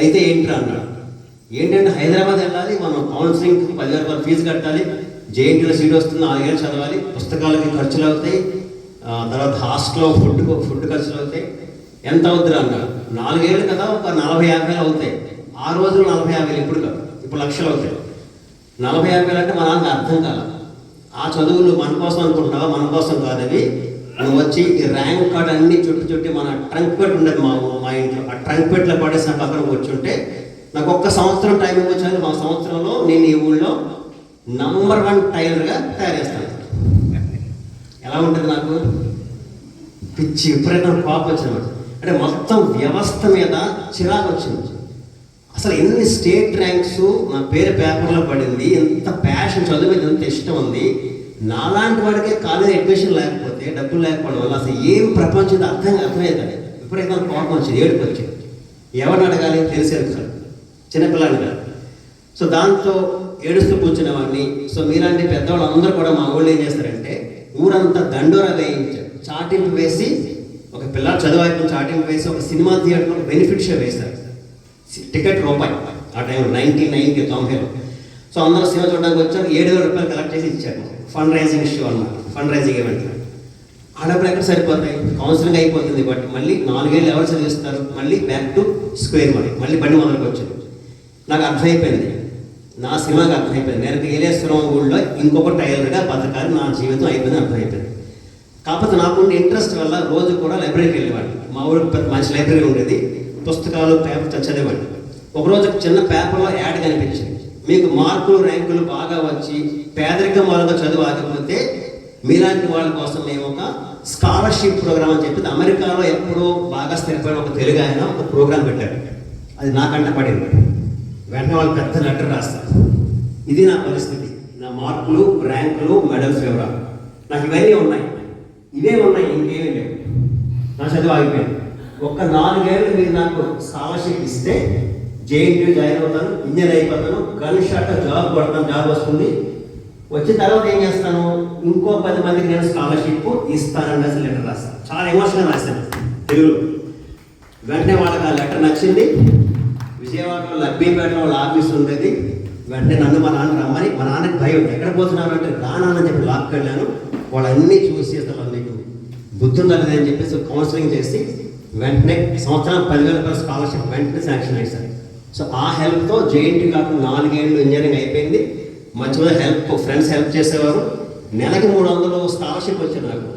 అయితే ఏంట్రా అన్నాడు ఏంటంటే హైదరాబాద్ వెళ్ళాలి మనం కౌన్సిలింగ్ పదివేల రూపాయలు ఫీజు కట్టాలి జేఎన్టీలో సీట్ వస్తుంది నాలుగేళ్ళు చదవాలి పుస్తకాలకి ఖర్చులు అవుతాయి తర్వాత హాస్టల్లో ఫుడ్ ఫుడ్ ఖర్చులు అవుతాయి. ఎంత అవుతుంది అన్నాడు నాలుగేళ్ళు కదా ఒక నలభై యాభై వేలు అవుతాయి. ఆ రోజులు నలభై యాభై వేలు ఇప్పుడు కాదు ఇప్పుడు లక్షలు అవుతాయి. నలభై యాభై అంటే మా అర్థం కాల. ఆ చదువులు మన కోసం అనుకుంటున్నావా? మన కోసం కాదవి. నువ్వు వచ్చి ఈ ర్యాంక్ కార్డ్ అన్ని చుట్టూ చుట్టి మన ట్రంక్ పెట్ ఉండదు మా మా ఇంట్లో. ఆ ట్రంక్ పెట్లో పడేసిన పక్కన కూర్చుంటే నాకు ఒక్క సంవత్సరం టైం ఇవ్వచ్చు మా సంవత్సరంలో నేను ఈ ఊళ్ళో నంబర్ వన్ టైలర్గా తయారు చేస్తాను. ఎలా ఉంటుంది నాకు? పిచ్చి ఎప్పుడైనా కోపం వచ్చినమాట అంటే మొత్తం వ్యవస్థ మీద చిరాకు వచ్చింది. అసలు ఎన్ని స్టేట్ ర్యాంక్స్ నా పేరు పేపర్లో పడింది ఎంత ప్యాషన్ చదువు మీద ఎంత ఇష్టం ఉంది నాలాంటి వాడికే కాలేజ్ అడ్మిషన్ లేకపోతే డబ్బులు లేకపోవడం వల్ల అసలు ఏం ప్రపంచం అర్థం అర్థమయ్యేది కాదు కోపం వచ్చింది ఏడుపు వచ్చింది. ఎవరిని అడగాలి? తెలిసేది కాదు. చిన్నపిల్లాడిని కాదు. సో దాంతో ఏడుస్తూ కూర్చునేవాడిని. సో మీలాంటి పెద్దవాళ్ళు అందరూ కూడా మా ఊళ్ళో ఏం చేస్తారంటే ఊరంతా దండోరా వేయించారు. చాటింపు వేసి ఒక పిల్లలు చదువు అయిపోయిన చాటింపు వేసి ఒక సినిమా థియేటర్లో బెనిఫిట్ షో వేస్తారు టికెట్ రూపాయి. ఆ టైంలో నైన్టీ నైన్కి తొంభైలో సో అందరూ సినిమా చూడడానికి వచ్చారు. ఏడు వేల రూపాయలు కలెక్ట్ చేసి ఇచ్చారు. ఫండ్ రైజింగ్ ఇష్యూ అన్నమాట. ఫండ్ రైజింగ్ ఈవెంట్ ఆ డబ్బులు ఎక్కడ సరిపోతాయి? కౌన్సిలింగ్ అయిపోతుంది. బట్ మళ్ళీ నాలుగేళ్ళు ఎవరు చదివిస్తారు? మళ్ళీ బ్యాక్ టు స్క్వేర్ మనీ మళ్ళీ బండి మొదలకు వచ్చారు. నాకు అర్థమైపోయింది. నా సినిమాకి అర్థమైపోయింది. నేను ఏలేశ్వరం ఊళ్ళో ఇంకొక టైలర్గా బతకాలి నా జీవితం అయిపోయింది అర్థమైపోయింది. కాకపోతే నాకు ఇంట్రెస్ట్ వల్ల రోజు కూడా లైబ్రరీకి వెళ్ళేవాడిని. మా ఊరికి పెద్ద మంచి లైబ్రరీ ఉండేది. పుస్తకాలు పేపర్ చదివేవాడిని ఒకరోజు చిన్న పేపర్లో యాడ్ కనిపించింది. మీకు మార్కులు ర్యాంకులు బాగా వచ్చి పేదరికం వాళ్ళతో చదువు ఆగిపోతే మీలాంటి వాళ్ళ కోసం మేము ఒక స్కాలర్షిప్ ప్రోగ్రామ్ అని చెప్పి అమెరికాలో ఎప్పుడో బాగా స్థిరపడిన ఒక తెలుగు ఆయన ఒక ప్రోగ్రామ్ పెట్టారు. అది నాకంట పడింది. వెంటనే వాళ్ళు పెద్ద లెటర్ రాస్తారు. ఇది నా పరిస్థితి. నా మార్కులు ర్యాంకులు మెడల్స్ వివరాలు. నాకు ఇవన్నీ ఉన్నాయి. ఇవే ఉన్నాయి ఇంకేమీ లేవు. నా చదువు ఆగిపోయింది. ఒక్క నాలుగేళ్ళు మీరు నాకు స్కాలర్షిప్ ఇస్తే జేఎన్యూ జాయిన్ అవుతాను ఇంజనీర్ అయిపోతాను గన్ షాట్ జాబ్ కొడతాను జాబ్ వస్తుంది. వచ్చిన తర్వాత ఏం చేస్తాను? ఇంకో పది మందికి నేను స్కాలర్షిప్ ఇస్తానని రాసి లెటర్ రాస్తాను. చాలా ఎమోషనల్ రాశాను. తెలుగులో. వెంటనే వాళ్ళకి ఆ లెటర్ నచ్చింది. విజయవాడలో లబ్బీపేటలో వాళ్ళ ఆఫీస్ ఉండేది. వెంటనే నన్ను మా నాన్న రమ్మని మా నాన్నకి భయం. ఎక్కడ పోతున్నాను అంటే రానని చెప్పి లాక్కి వెళ్ళాను వాళ్ళన్నీ చూసి అసలు నీకు బుద్ధి ఉండలేదు అని చెప్పేసి కౌన్సిలింగ్ చేసి వెంటనే సంవత్సరం పదివేల రూపాయల స్కాలర్షిప్ వెంటనే శాంక్షన్ చేశారు. సో ఆ హెల్ప్తో జేఎన్టీ కాకుండా నాలుగేళ్ళు ఇంజనీరింగ్ అయిపోయింది. మధ్య హెల్ప్ ఫ్రెండ్స్ హెల్ప్ చేసేవారు. నెలకి మూడు వందలు స్కాలర్షిప్ వచ్చింది నాకు.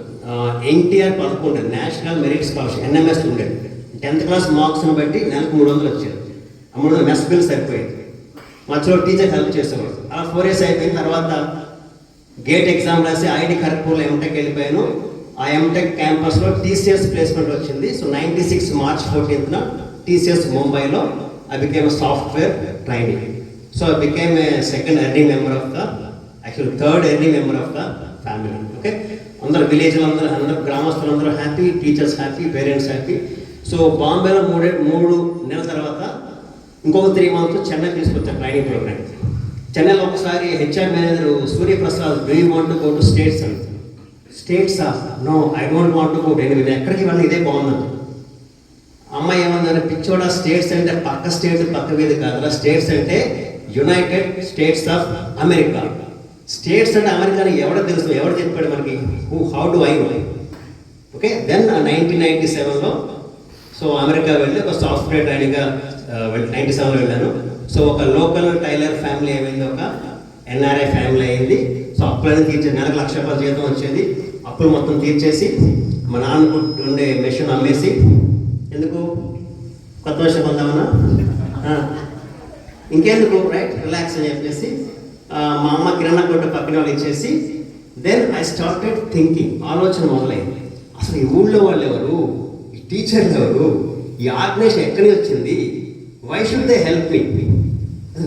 ఎన్టీఆర్ పదకొండు నేషనల్ మెరిట్ స్కాలర్షిప్ ఎన్ఎంఎస్ ఉండేది టెన్త్ క్లాస్ మార్క్స్ని బట్టి నెలకు మూడు వందలు వచ్చేది ఆ మూడు వందలు మెస్ బిల్ సరిపోయేది మధ్యలో టీచర్ హెల్ప్ చేసేవారు. అలా ఫోర్ ఇయర్స్ అయిపోయిన తర్వాత గేట్ ఎగ్జామ్ రాసి ఐడి ఖరగ్పూర్లో ఎంటెక్ వెళ్ళిపోయాను. ఆ ఎంటెక్ క్యాంపస్లో టీసీఎస్ ప్లేస్మెంట్ వచ్చింది. సో నైంటీ సిక్స్ మార్చ్ ఫోర్టీన్త్న టీసీఎస్ ముంబైలో I became software training so I became a second earning member of the actual third earning member of the family okay అందరు విలేజ్లో అందరూ అందరూ గ్రామస్తులు అందరూ happy teachers happy parents happy so బాంబేలో మూడే మూడు నెలల తర్వాత ఇంకొక త్రీ మంత్స్ చెన్నై తీసుకొచ్చాను ట్రైనింగ్ ప్రోగ్రామ్ చెన్నైలో ఒకసారి HR manager Suryaprasad do you want go to States అని States no I don't want go anyway ఎక్కడికి వెళ్ళి ఇదే బాగుందండి. అమ్మాయి ఏమన్నా పిచ్చోడా స్టేట్స్ అంటే పక్క స్టేట్ పక్క మీద కాదురా. స్టేట్స్ అంటే United States of America. States అంటే అమెరికా ఎవడో తెలుసు? ఎవడ చెప్పాడు మనకి? Who how do I know okay then nineteen ninety సెవెన్లో సో అమెరికా వెళ్ళి ఒక సాఫ్ట్వేర్ ట్రైనింగ్గా నైన్టీ సెవెన్లో వెళ్ళాను. సో ఒక లోకల్ టైలర్ ఫ్యామిలీ ఏమైంది? ఒక ఎన్ఆర్ఐ ఫ్యామిలీ అయింది. సో అప్పులన్నీ తీర్చే నెలకు లక్ష రూపాయల జీతం వచ్చేది. అప్పులు మొత్తం తీర్చేసి మా నాన్న ఉండే మెషిన్ అమ్మేసి ఎందుకు? కొత్త వర్షం పొందామన్నా ఇంకెందుకు? రైట్ రిలాక్స్ అని చెప్పేసి మా అమ్మ కిరాణా కొట్టు పక్కన వాళ్ళు ఇచ్చేసి దెన్ ఐ స్టార్టెడ్ థింకింగ్ ఆలోచన మొదలైంది. అసలు ఈ ఊళ్ళో వాళ్ళు ఎవరు ఈ టీచర్లు ఎవరు? ఈ ఆర్గనైజేషన్ ఎక్కడి నుంచి వచ్చింది? Why should they help me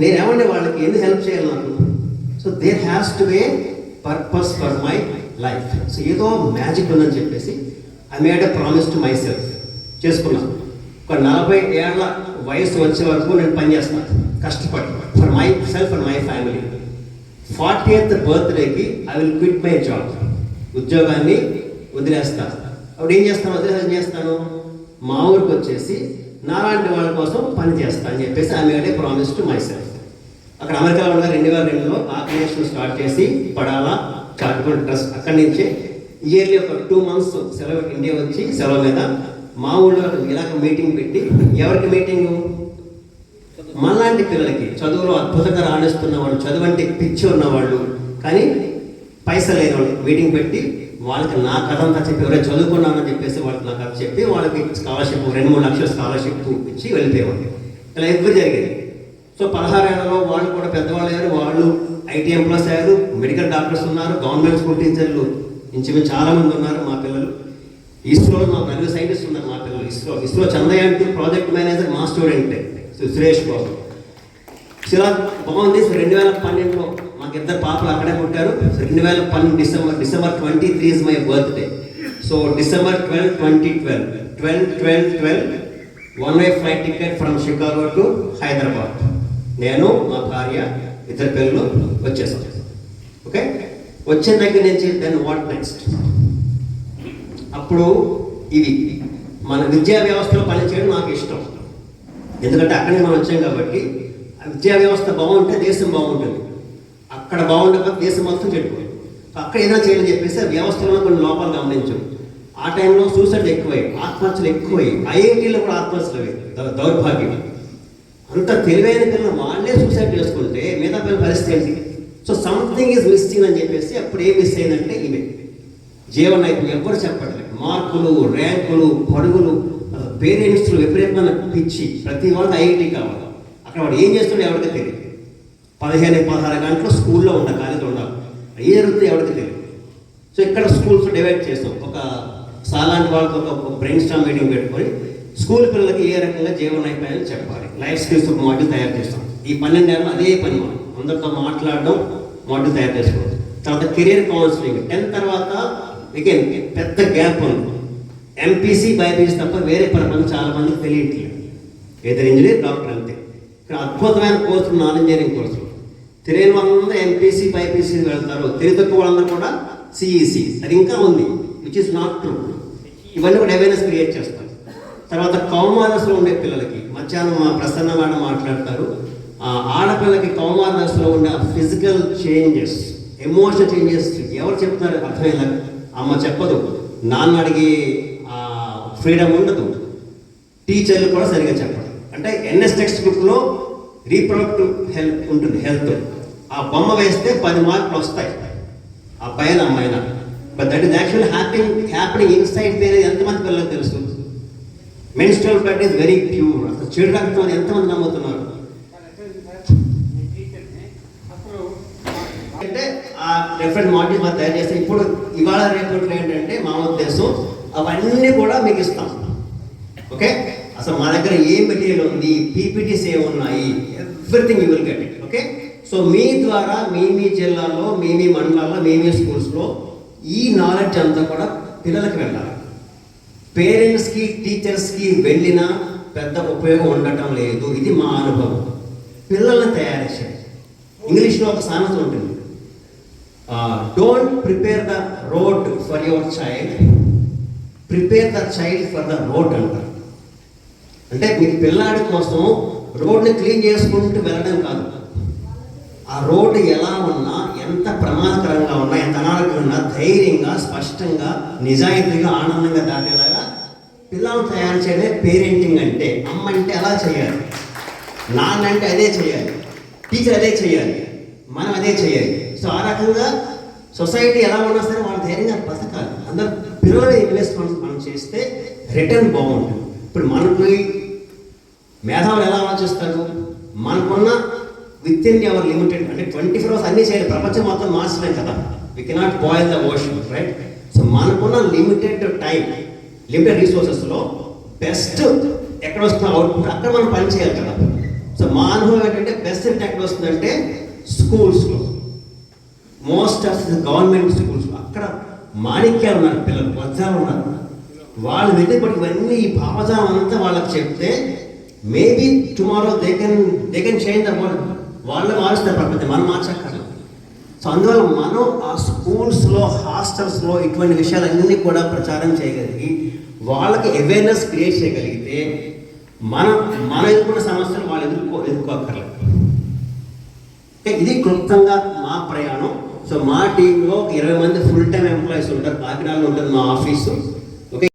నేనేమంటే వాళ్ళకి ఎందుకు హెల్ప్ చేయాలి so there has to a purpose for my life so ఏదో మ్యాజిక్ ఉందని చెప్పేసి I made a promise to myself చేసుకున్నాను ఒక నలభై ఏళ్ళ వయసు వచ్చే వరకు నేను పనిచేస్తాను కష్టపడి. For myself and my family forty eighth బర్త్డేకి I will quit my job ఉద్యోగాన్ని వదిలేస్తాను అప్పుడు ఏం చేస్తాను? వదిలేసి ఏం చేస్తాను? మా ఊరికి వచ్చేసి నాలాంటి వాళ్ళ కోసం పని చేస్తాను అని చెప్పేసి ఆమె అంటే ప్రామిస్ టు మై సెల్ఫ్ అక్కడ అమెరికాలో ఉన్న రెండు వేల రెండులో ఆర్గనైజేషన్ స్టార్ట్ చేసి పడాలా చార్టబుల్ ట్రస్ట్ అక్కడి నుంచే. ఇయర్లీ ఒక టూ మంత్స్ సెలవు ఇండియా వచ్చి సెలవు మీద మా ఊళ్ళో ఇలాగ మీటింగ్ పెట్టి ఎవరికి మీటింగ్ మళ్ళాంటి పిల్లలకి. చదువులో అద్భుతంగా రాణిస్తున్న వాళ్ళు చదువు అంటే పిచ్చి ఉన్నవాళ్ళు. కానీ పైసలు లేని వాళ్ళు మీటింగ్ పెట్టి వాళ్ళకి నా కథ అంతా చెప్పి ఎవరైనా చదువుకున్నామని చెప్పేసి వాళ్ళకి నా కథ చెప్పి వాళ్ళకి స్కాలర్షిప్ రెండు మూడు లక్షల స్కాలర్షిప్ ఇచ్చి వెళ్ళిపోయేవాళ్ళు. ఇలా ఎక్కువ జరిగేది. సో పదహారేళ్ళలో వాళ్ళు కూడా పెద్దవాళ్ళు అయ్యారు. వాళ్ళు ఐటీ ఎంప్లాయస్ అయ్యారు. మెడికల్ డాక్టర్స్ ఉన్నారు. గవర్నమెంట్ స్కూల్ టీచర్లు. ఇంచుమించు చాలామంది ఉన్నారు మా పిల్లలు. ఇస్రోలో మా నలుగురు సైంటిస్ట్ ఉన్నారు మా పిల్లలు. ఇస్రో ఇస్రో చందయ్య అంటే ప్రాజెక్ట్ మేనేజర్ మా స్టూడెంట్. సు- సురేష్ బాబు. చాలా బాగుంది. రెండు వేల పన్నెండులో మాకు ఇద్దరు పాపలు అక్కడే పుట్టారు. రెండు వేల పన్నెండు December December twenty three is my birthday. So December twelve twenty twelve. Twelve twelve twelve. One way flight ticket from Chicago to Hyderabad నేను మా భార్య ఇద్దరు పిల్లలు వచ్చేసాం. ఓకే వచ్చిన దగ్గర నుంచి దెన్ వాట్ నెక్స్ట్ అప్పుడు ఇవి మన విద్యా వ్యవస్థలో పనిచేయడం నాకు ఇష్టం. ఎందుకంటే అక్కడే మనం వచ్చాం కాబట్టి విద్యా వ్యవస్థ బాగుంటే దేశం బాగుంటుంది. అక్కడ బాగుండకపోతే దేశం మొత్తం చెడిపోయింది అక్కడ ఏదైనా చేయాలని చెప్పేసి ఆ వ్యవస్థలో కొన్ని లోపాలు గమనించాం. ఆ టైంలో సూసైడ్ ఎక్కువై ఆత్మహత్యలు ఎక్కువయ్యి ఐఐటీలో కూడా ఆత్మహత్యలు అయ్యాయి. దౌ- దౌర్భాగ్యం. అంత తెలివైన పిల్లలు వాళ్ళే సూసైడ్ చేసుకుంటే మిగతా పిల్లల పరిస్థితి ఏంటి? సో సంథింగ్ ఈజ్ మిస్సింగ్ అని చెప్పేసి అప్పుడు ఏం మిస్ అయిందంటే ఇవే జీవన నైపుణ్యం ఎవ్వరు చెప్పట్లేదు. మార్కులు ర్యాంకులు పరుగులు పేరెంట్స్ విపరీతమైన పిచ్చి. ప్రతి వాళ్ళకి ఐఐటి కావాలి. అక్కడ వాడు ఏం చేస్తున్నాడు ఎవరికి తెలియదు. పదిహేను పదహారు గంటలు స్కూల్లో ఉండ కాలేజీలో ఉండాలి ఏం జరుగుతుంది ఎవరికి తెలియదు. సో ఇక్కడ స్కూల్స్ డివైడ్ చేస్తాం. ఒక సాలాంటి వాళ్ళతో ఒక బ్రెయిన్ స్టామ్ మీటింగ్ పెట్టుకొని స్కూల్ పిల్లలకి ఏ రకంగా జీవన నైపుణ్యాలు చెప్పాలి. లైఫ్ స్కిల్స్ ఒక మాడ్యూల్ తయారు చేస్తాం. ఈ పన్నెండేళ్ళు అదే పని మనం. అందరితో మాట్లాడడం మాడ్యూల్ తయారు చేసుకోవచ్చు తర్వాత కెరీర్ కౌన్సిలింగ్. టెన్త్ తర్వాత అగైన్ పెద్ద గ్యాప్ ఉంది. ఎంపీసీ బైపీసీ తప్ప వేరే పని చాలా మందికి తెలియట్లేదు. ఏదో ఇంజనీర్ డాక్టర్ అంతే. ఇక్కడ అద్భుతమైన కోర్సులు నాన్ ఇంజనీరింగ్ కోర్సులు తెలియని వాళ్ళందరూ ఎంపీసీ బైపీసీ వెళ్తారు. తెలివి తక్కువ వాళ్ళందరూ కూడా సిఈసి అది ఇంకా ఉంది విచ్ ఇస్ నాట్ ట్రూ ఇవన్నీ కూడా అవేర్నెస్ క్రియేట్ చేస్తాం తర్వాత కౌమార ఉండే పిల్లలకి మధ్యాహ్నం మా ప్రసన్న మేడం మాట్లాడతారు. ఆడపిల్లకి కౌమార దశలో ఉండే ఫిజికల్ చేంజెస్ ఎమోషనల్ చేంజెస్ ఎవరు చెప్తున్నారు? అర్థమయ్యేలా అమ్మ చెప్పదు. నాన్న అడిగి ఫ్రీడమ్ ఉండదు. టీచర్లు కూడా సరిగా చెప్పరు. అంటే ఎన్ఎస్ టెక్స్ట్ బుక్లో రీప్రొడక్టివ్ హెల్త్ ఉంటుంది హెల్త్ ఆ బొమ్మ వేస్తే పది మార్కులు వస్తాయి. ఆ పైన అమ్మాయిన. But that is actual happen happening inside వేరే ఎంతమంది పిల్లలకు తెలుసు? Menstrual blood is very pure అసలు చెడు రక్తం అని ఎంతమంది నమ్ముతున్నారు? డిఫరెంట్ మాడ్యూల్స్ మనం తయారు చేస్తే ఇప్పుడు ఇవాళ రేపట్లో ఏంటంటే మా ఉద్దేశం అవన్నీ కూడా మీకు ఇస్తాం. ఓకే అసలు మా దగ్గర ఏ మెటీరియల్ ఉంది పీపీటీస్ ఉన్నాయి everything you will get it okay so మీ ద్వారా మీ మీ జిల్లాలో మీ మీ మండలాల్లో మీ మీ స్కూల్స్లో ఈ నాలెడ్జ్ అంతా కూడా పిల్లలకి వెళ్ళాలి. పేరెంట్స్కి టీచర్స్కి వెళ్ళినా పెద్ద ఉపయోగం ఉండటం లేదు. ఇది మా అనుభవం. పిల్లల్ని తయారు చేయాలి ఇంగ్లీష్లో ఒక సామెత ఉంటుంది. Don't prepare the road for your child prepare the child for the road అంటారు. అంటే మీ పిల్లాడి కోసం రోడ్ని క్లీన్ చేసుకుంటూ వెళ్ళడం కాదు. ఆ రోడ్డు ఎలా ఉన్నా ఎంత ప్రమాదకరంగా ఉన్నా ఎంత అనారోగ్యంగా ఉన్నా ధైర్యంగా స్పష్టంగా నిజాయితీగా ఆనందంగా దాటేలాగా పిల్లలు తయారు చేయడమే పేరెంటింగ్ అంటే. అమ్మ అంటే అలా చేయాలి. నాన్న అంటే అదే చేయాలి. టీచర్ అదే చేయాలి. మనం అదే చేయాలి. సో ఆ రకంగా సొసైటీ ఎలా ఉన్నా సరే వాళ్ళు ధైర్యంగా బతకాలి. అందరు పిల్లల ఇన్వెస్ట్మెంట్ మనం చేస్తే రిటర్న్ బాగుంటుంది. ఇప్పుడు మనకి మేధావులు ఎలా ఆలోచిస్తారు? మనకున్న విత్ ఇన్ అవర్ లిమిటెడ్ అంటే ట్వంటీ ఫోర్ అవర్స్ అన్ని చేయాలి. ప్రపంచం మొత్తం మార్చలేం కదా. We cannot boil the ocean right so మనకున్న లిమిటెడ్ టైం లిమిటెడ్ రిసోర్సెస్లో బెస్ట్ ఎక్కడ వస్తున్న అవుట్పుట్ అక్కడ మనం పని చేయాలి కదా. సో మా అనుభవం ఏంటంటే బెస్ట్ ఎక్కడ వస్తుందంటే స్కూల్స్లో most of the government schools అక్కడ మాణిక్యాలు ఉన్నారు పిల్లలు వజ్రాలు ఉన్నారు. వాళ్ళు వెళ్ళేప్పటి ఇవన్నీ ఈ భావజాలం అంతా వాళ్ళకి చెప్తే maybe tomorrow they can they can change the world వాళ్ళు మారుస్తారు ప్రకృతి మనం మార్చక్కర్లేదు. సో అందువల్ల మనం ఆ స్కూల్స్లో హాస్టల్స్లో ఇటువంటి విషయాలన్నీ కూడా ప్రచారం చేయగలిగి వాళ్ళకి అవేర్నెస్ క్రియేట్ చేయగలిగితే మన మన ఎదుర్కొన్న సమస్యలు వాళ్ళు ఎదుర్కో ఎదుర్కోక్కర్లేదు ఇది క్లుప్తంగా మా ప్రయాణం. సో మా టీంలో ఒక ఇరవై మంది ఫుల్ టైం ఎంప్లాయీస్ ఉంటారు కాకినాడలో ఉంటుంది మా ఆఫీసు ఓకే